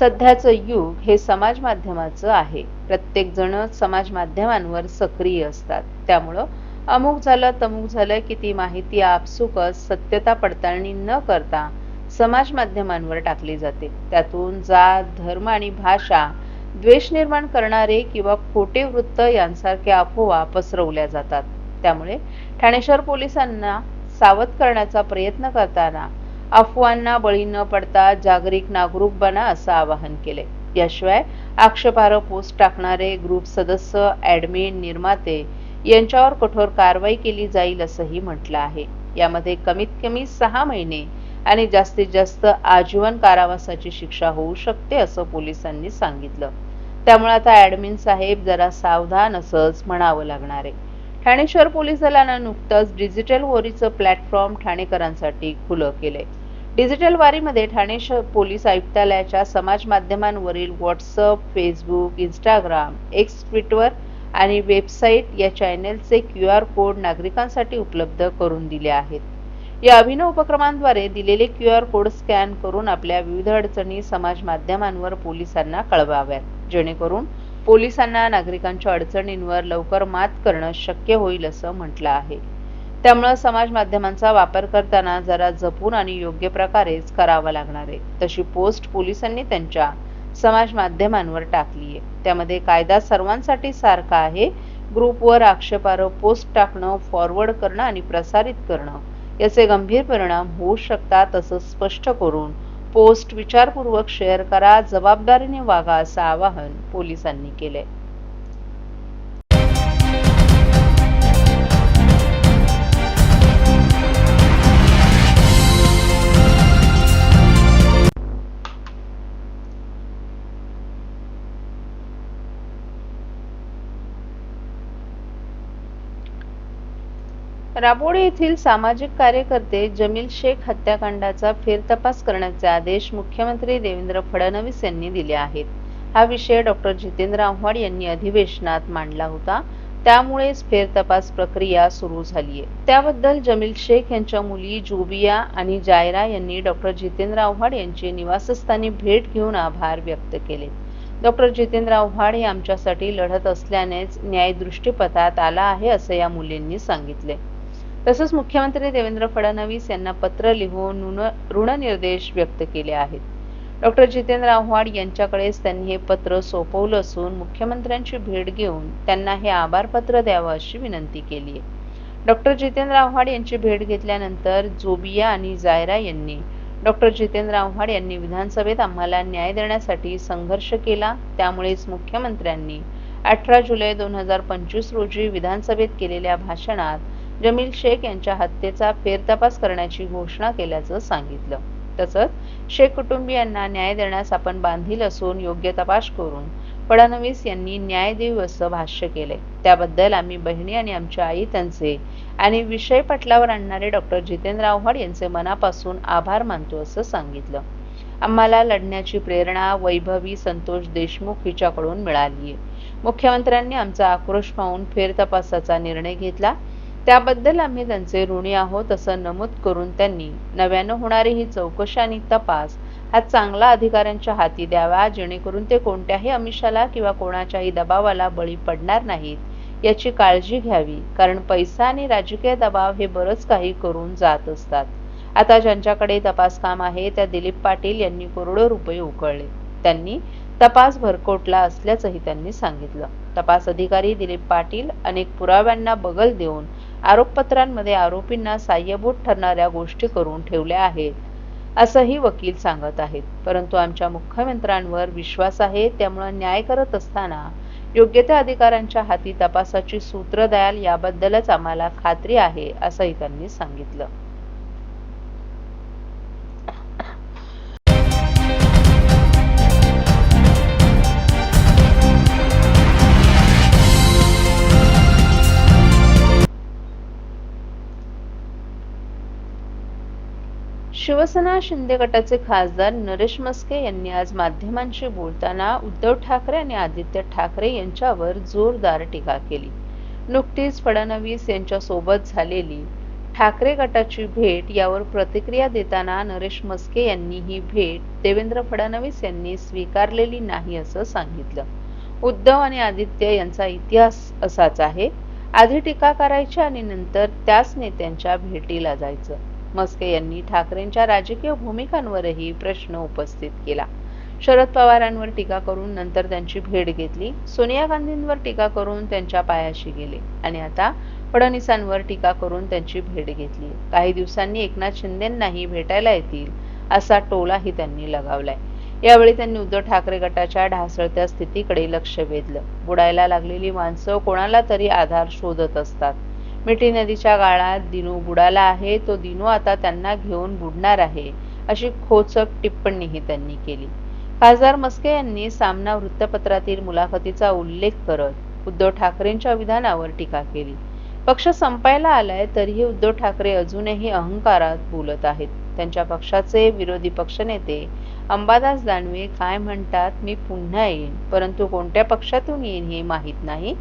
सध्याचं युग हे समाज माध्यमाचं आहे. प्रत्येक जण समाज माध्यमांवर सक्रिय असतात. त्यामुळं अमुक झालं तमुक झालं की ती माहिती आपसुकच सत्यता पडताळणी न करता समाज माध्यमांवर टाकली जाते. त्यातून जात धर्म आणि भाषा द्वेष निर्माण करणारे किंवा खोटे वृत्त यांसारख्या अफवा पसरवल्या जातात. त्यामुळे ठाणे शहर पोलिसांना सावध करण्याचा प्रयत्न करताना अफवांना बळी न पडता जागरिक नागरूप बना असं आवाहन केले. याशिवाय आक्षेपार्ह पोस्ट टाकणारे ग्रुप सदस्य ऍडमिन निर्माते यांच्यावर कठोर कारवाई केली जाईल असंही म्हटलं आहे. यामध्ये कमीत कमी सहा महिने आणि जास्तीत जास्त आजीवन कारावासाची शिक्षा होऊ शकते असं पोलिसांनी सांगितलं. त्यामुळे आता ऍडमिन साहेब जरा सावधान असंच म्हणावं लागणार आहे. ठाणे शहर पोलीस दलानं नुकतंच डिजिटल वोरीचं प्लॅटफॉर्म ठाणेकरांसाठी खुलं केलंय. डिजिटल वारीमध्ये ठाणे शहर पोलीस आयुक्तालयाच्या समाज माध्यमांवरील WhatsApp Facebook Instagram X Twitter आणि वेबसाईट या चॅनेलचे क्यू आर कोड नागरिकांसाठी उपलब्ध करून दिले आहेत. या अभिनव उपक्रमांद्वारे दिलेले क्यू आर कोड स्कॅन करून आपल्या विविध अडचणी समाज माध्यमांवर पोलिसांना कळवाव्यात. जेणेकरून पोलिसांना नागरिकांच्या अडचणींवर लवकर मात करणं शक्य होईल असं म्हटलं आहे. त्यामुळं समाज माध्यमांचा वापर करताना जरा जपून आणि योग्य प्रकारेच करावा लागणार आहे. तशी पोस्ट पोलिसांनी त्यांच्या समाज माध्यमांवर टाकली आहे. त्यामध्ये कायदा सर्वांसाठी सारखा आहे. ग्रुपवर आक्षेपार्ह पोस्ट टाकणं फॉरवर्ड करणं आणि प्रसारित करणं याचे गंभीर परिणाम होऊ शकतात असं स्पष्ट करून पोस्ट विचारपूर्वक शेअर करा जबाबदारीने वागा असं आवाहन पोलिसांनी केलंय. राबोडे येथील सामाजिक कार्यकर्ते जमील शेख हत्याकांडाचा फेरतपास करण्याचे आदेश मुख्यमंत्री देवेंद्र फडणवीस यांनी दिले आहेत. हा विषय डॉक्टर जितेंद्र आव्हाड यांनी अधिवेशनात मांडला होता. त्यामुळेच फेरतपास प्रक्रिया सुरू झालीय. त्याबद्दल जमील शेख यांच्या मुली जोबिया आणि जायरा यांनी डॉक्टर जितेंद्र आव्हाड यांचे निवासस्थानी भेट घेऊन आभार व्यक्त केले. डॉक्टर जितेंद्र आव्हाड हे आमच्यासाठी लढत असल्यानेच न्यायदृष्टीपथात आला आहे असं या मुलींनी सांगितले. तसंच मुख्यमंत्री देवेंद्र फडणवीस यांना पत्र लिहून ऋणनिर्देश व्यक्त केले आहेत. डॉक्टर जितेंद्र आव्हाड यांच्याकडेच त्यांनी हे पत्र सोपवलं असून मुख्यमंत्र्यांची भेट घेऊन त्यांना हे आभार पत्र द्यावं अशी विनंती केली आहे. डॉक्टर जितेंद्र आव्हाड यांची भेट घेतल्यानंतर जोबिया आणि जायरा यांनी डॉक्टर जितेंद्र आव्हाड यांनी विधानसभेत आम्हाला न्याय देण्यासाठी संघर्ष केला. त्यामुळेच मुख्यमंत्र्यांनी अठरा जुलै दोन हजार पंचवीस रोजी विधानसभेत केलेल्या भाषणात जमील शेख यांच्या हत्येचा फेरतपास करण्याची घोषणा केल्याचं सांगितलं. तसंच शेख कुटुंबियांना न्याय देण्यास आपण बांधील असून योग्य तपास करून फडणवीस यांनी न्याय देऊ असं भाष्य केले त्याबद्दल आम्ही बहिणी आणि आमच्या आई त्यांचे आणि विषय पटलावर आणणारे डॉक्टर जितेंद्र आव्हाड यांचे मनापासून आभार मानतो असं सांगितलं. आम्हाला लढण्याची प्रेरणा वैभवी संतोष देशमुख हिच्याकडून मिळाली मुख्यमंत्र्यांनी आमचा आक्रोश पाहून फेरतपासाचा निर्णय घेतला. त्याबद्दल आम्ही त्यांचे ऋणी आहोत असं नमूद करून त्यांनी नव्यानं होणारी ही चौकशी आणि तपास हा चांगला अधिकाऱ्यांच्या हाती द्यावा जेणेकरून ते कोणत्याही अमिषाला किंवा कोणाच्याही दबावाला बळी पडणार नाहीत याची काळजी घ्यावी. कारण पैसा आणि राजकीय दबाव हे बरंच काही करून जात असतात. आता ज्यांच्याकडे तपास काम आहे त्या दिलीप पाटील यांनी करोडो रुपये उकळले. त्यांनी तपास भरकोटला असल्याचंही त्यांनी सांगितलं. तपास अधिकारी दिलीप पाटील अनेक पुराव्यांना बगल देऊन आरोपपत्रांमध्ये आरोपींना साह्यभूत ठरणाऱ्या गोष्टी करून ठेवल्या आहेत असंही वकील सांगत आहेत. परंतु आमच्या मुख्यमंत्र्यांवर विश्वास आहे त्यामुळे न्याय करत असताना योग्य त्या अधिकाऱ्यांच्या हाती तपासाची सूत्र द्याल याबद्दलच आम्हाला खात्री आहे असंही त्यांनी सांगितलं. शिवसेना शिंदे गटाचे खासदार नरेश मस्के यांनी आज माध्यमांशी बोलताना उद्धव ठाकरे आणि आदित्य ठाकरे यांच्यावर जोरदार टीका केली. नुकतीच फडणवीस यांच्या सोबत झालेली ठाकरे गटाची भेट यावर प्रतिक्रिया देताना नरेश मस्के यांनी ही भेट देवेंद्र फडणवीस यांनी स्वीकारलेली नाही असं सांगितलं. उद्धव आणि आदित्य यांचा इतिहास असाच आहे. आधी टीका करायची आणि नंतर त्याच नेत्यांच्या भेटीला जायचं. मस्के यांनी ठाकरेंच्या राजकीय भूमिकांवरही प्रश्न उपस्थित केला. शरद पवारांवर टीका करून नंतर त्यांची भेट घेतली. सोनिया गांधींवर टीका करून त्यांच्या पायाशी गेले. आणि आता फडणवीसांवर टीका करून त्यांची भेट घेतली. काही दिवसांनी एकनाथ शिंदेंनाही भेटायला येतील असा टोलाही त्यांनी लगावलाय. यावेळी त्यांनी उद्धव ठाकरे गटाच्या ढासळत्या स्थितीकडे लक्ष वेधलं. बुडायला लागलेली माणसं कोणाला तरी आधार शोधत असतात. मिठी नदीच्या गाळात दिनू बुडाला आहे. तो दिनू आता त्यांना घेऊन बुडणार आहे अशी खोचक टिप्पणीही त्यांनी केली. खासदार मस्के यांनी सामना वृत्तपत्रातील मुलाखतीचा उल्लेख करत उद्धव ठाकरेंच्या विधानावर टीका केली. पक्ष संपायला आलाय तरीही उद्धव ठाकरे अजूनही अहंकारात बोलत आहेत. त्यांच्या पक्षाचे विरोधी पक्षनेते अंबादास दानवे काय म्हणतात मी पुन्हा येईन परंतु कोणत्या पक्षातून येईन हे माहीत नाही.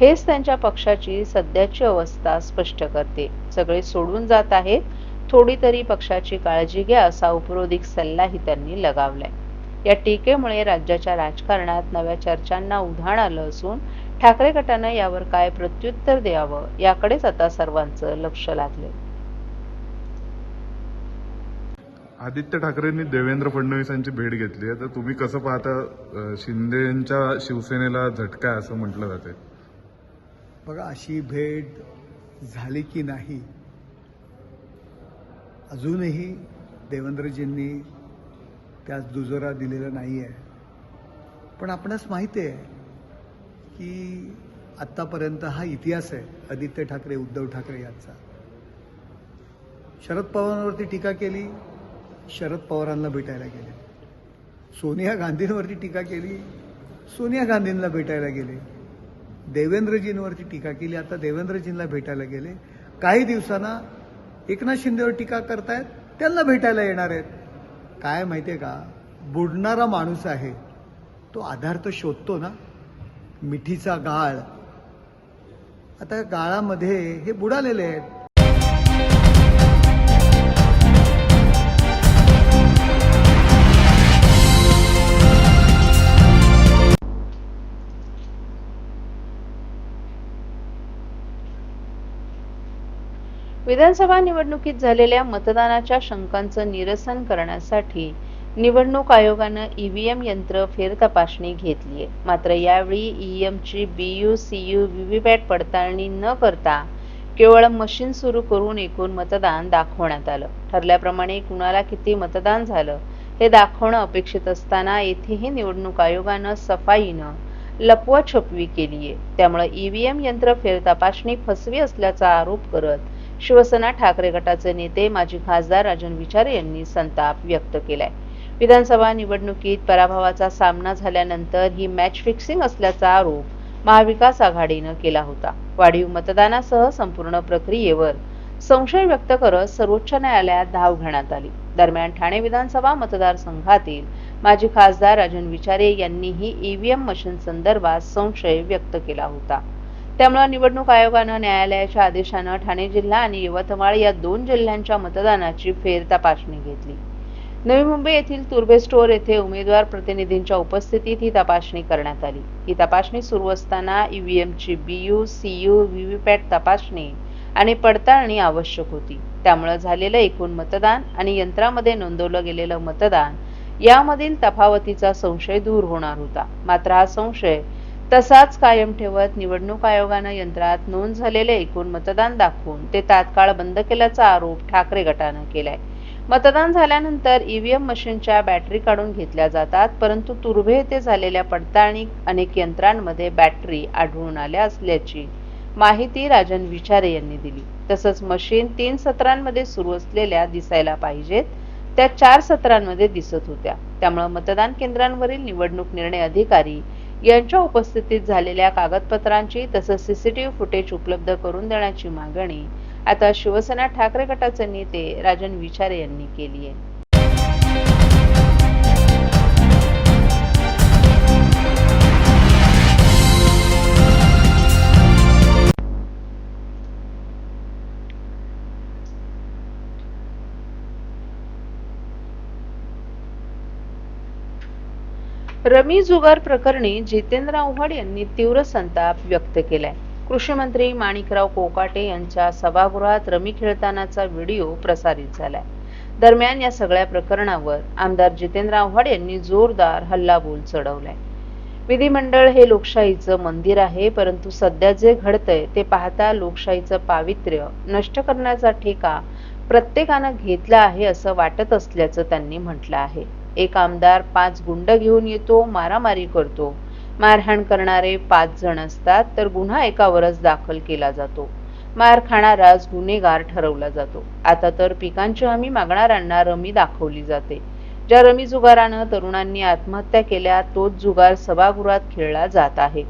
हेच त्यांच्या पक्षाची सध्याची अवस्था स्पष्ट करते. सगळे सोडून जात आहेत. थोडी तरी पक्षाची काळजी घ्या असा उपरोधिक सल्लाही त्यांनी लगावलाय. या टीकेमुळे राज्याच्या राजकारणात नव्या चर्चांना उधाण आलं असून ठाकरे गटानं यावर काय प्रत्युत्तर द्यावं याकडेच आता सर्वांचं लक्ष लागले आदित्य ठाकरेंनी देवेंद्र फडणवीस यांची भेट घेतली आहे. तर तुम्ही कसं पाहता शिंदे यांच्या शिवसेनेला झटका असं म्हटलं जाते बघा अशी भेट झाली की नाही? अजूनही देवेंद्रजींनी त्यास दुजोरा दिलेला नाही आहे पण आपणास माहिती आहे की आत्तापर्यंत हा इतिहास आहे आदित्य ठाकरे उद्धव ठाकरे यांचा. शरद पवारांवरती टीका केली शरद पवारांना भेटायला गेले. सोनिया गांधींवरती टीका केली सोनिया गांधींना भेटायला गेले. देवेंद्रजींवरती टीका केली. आता देवेंद्रजींना भेटायला गेले. काही दिवसांना एकनाथ शिंदेवर टीका करतायत. त्यांना भेटायला येणार आहेत. काय माहितीये का? बुडणारा माणूस आहे. तो आधार तर शोधतो ना. मिठीचा गाळ. आता या गाळामध्ये हे बुडालेले आहेत. विधानसभा निवडणुकीत झालेल्या मतदानाच्या शंकांचं निरसन करण्यासाठी निवडणूक आयोगानं ईव्हीएम यंत्र फेरतपासणी घेतलीय मात्र यावेळी ईएमची B U C U VVPAT पडताळणी न करता केवळ मशीन सुरू करून एकूण मतदान दाखवण्यात आलं. ठरल्याप्रमाणे कुणाला किती मतदान झालं हे दाखवणं अपेक्षित असताना येथेही निवडणूक आयोगानं सफाईनं लपवा छपवी केलीये. त्यामुळे ईव्हीएम यंत्र फेरतपासणी फसवी असल्याचा आरोप करत शिवसेना ठाकरे गटाचे नेते माजी खासदार राजन विचारे यांनी संताप व्यक्त केलाय. विधानसभा निवडणुकीत पराभवाचा सामना झाल्यानंतर ही मॅच फिक्सिंग असल्याचा आरोप महाविकास आघाडीनं केला होता. वाढीव मतदानासह संपूर्ण प्रक्रियेवर संशय व्यक्त करत सर्वोच्च न्यायालयात धाव घेण्यात आली. दरम्यान ठाणे विधानसभा मतदारसंघातील माजी खासदार राजन विचारे यांनीही ईव्हीएम मशीन संदर्भात संशय व्यक्त केला होता. त्यामुळे निवडणूक आयोगानं न्यायालयाच्या आदेशानं ठाणे जिल्हा आणि यवतमाळ या दोन जिल्ह्यांच्या मतदानाची फेर तपासणी घेतली. नवी मुंबई येथील तुर्बे स्टोअर येथे उमेदवार प्रतिनिधींच्या उपस्थितीत ही तपासणी करण्यात आली. ही तपासणी सुरू असताना ईव्हीएमची बीयू सीयू व्हीव्हीपॅट तपासणी आणि पडताळणी आवश्यक होती. त्यामुळे झालेलं एकूण मतदान आणि यंत्रामध्ये नोंदवलं गेलेलं मतदान यामधील तफावतीचा संशय दूर होणार होता. मात्र हा संशय तसाच कायम ठेवत निवडणूक आयोगानं यंत्रात नोंद झालेले एकूण मतदान दाखवून ते तात्काळ बंद केल्याचा आरोप ठाकरे गटानं केलाय. मतदान झाल्यानंतर ईव्हीएम मशीनच्या बॅटरी काढून घेतल्या जातात परंतु तुर्भे येथे झालेल्या पडताळणी अनेक यंत्रांमध्ये बॅटरी आढळून आल्या असल्याची माहिती राजन विचारे यांनी दिली. तसंच मशीन तीन सत्रांमध्ये सुरू असलेल्या दिसायला पाहिजेत त्या चार सत्रांमध्ये दिसत होत्या. त्यामुळे मतदान केंद्रांवरील निवडणूक निर्णय अधिकारी यांच्या उपस्थितीत झालेल्या कागदपत्रांची तसंच सीसीटीव्ही फुटेज उपलब्ध करून देण्याची मागणी आता शिवसेना ठाकरे गटाचे नेते राजन विचारे यांनी केली आहे. रमी जुगार प्रकरणी जितेंद्र आव्हाड यांनी तीव्र संताप व्यक्त केलाय. कृषी मंत्री माणिकराव कोकाटे यांच्या सभागृहात रमी खेळतानाचा व्हिडिओ प्रसारित झालाय. दरम्यान या सगळ्या प्रकरणावर आमदार जितेंद्र आव्हाड यांनी जोरदार हल्लाबोल चढवलाय. विधिमंडळ हे लोकशाहीचं मंदिर आहे परंतु सध्या जे घडतंय ते पाहता लोकशाहीचं पावित्र्य नष्ट करण्याचा ठेका प्रत्येकानं घेतला आहे असं वाटत असल्याचं त्यांनी म्हटलं आहे. एक आमदार पाच गुंड घेऊन येतो मारामारी करतो. मारहाण करणारे पाच जण असतात तर गुन्हा एकावरच दाखल केला जातो. मार खाणाराच गुन्हेगार ठरवला जातो. आता तर पिकांची हमी मागणाऱ्यांना रमी दाखवली जाते. ज्या रमी जुगारानं तरुणांनी आत्महत्या केल्या तोच जुगार सभागृहात खेळला जात आहे.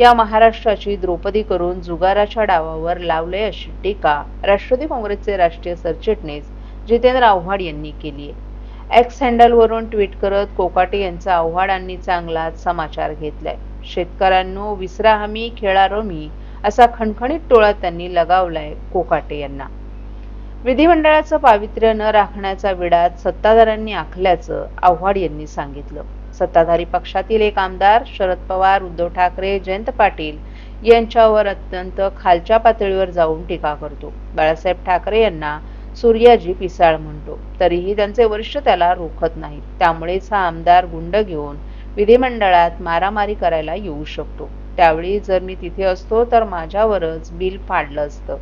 या महाराष्ट्राची द्रौपदी करून जुगाराच्या डावावर लावले अशी टीका राष्ट्रवादी काँग्रेसचे राष्ट्रीय सरचिटणीस जितेंद्र आव्हाड यांनी केली आहे एक्स हँडलवरून ट्विट करत कोकाटे यांचा आव्हाडांनी चांगलाच समाचार घेतलाय. शेतकऱ्यांनो विसरा हमी खेळा रमी असा खणखणीत टोळा त्यांनी लगावलाय कोकाटे यांना. विधिमंडळाचं पावित्र्य न राखण्याचा विडात सत्ताधाऱ्यांनी आखल्याचं आव्हाड यांनी सांगितलं. सत्ताधारी पक्षातील एक आमदार शरद पवार उद्धव ठाकरे जयंत पाटील यांच्यावर अत्यंत खालच्या पातळीवर जाऊन टीका करतो. बाळासाहेब ठाकरे यांना सूर्याजी पिसाळ म्हणतो. तरीही त्यांचे वर्ष त्याला रोखत नाहीत त्यामुळेच हा आमदार गुंड घेऊन विधिमंडळात मारामारी करायला येऊ शकतो. त्यावेळी जर मी तिथे असतो तर माझ्यावरच बिल फाडलं असतं.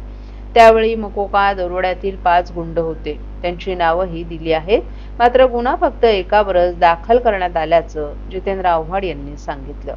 त्यावेळी मकोका दरोड्यातील पाच गुंड होते. त्यांची नावंही दिली आहेत. मात्र गुन्हा फक्त एकावरच दाखल करण्यात आल्याचं जितेंद्र आव्हाड यांनी सांगितलं.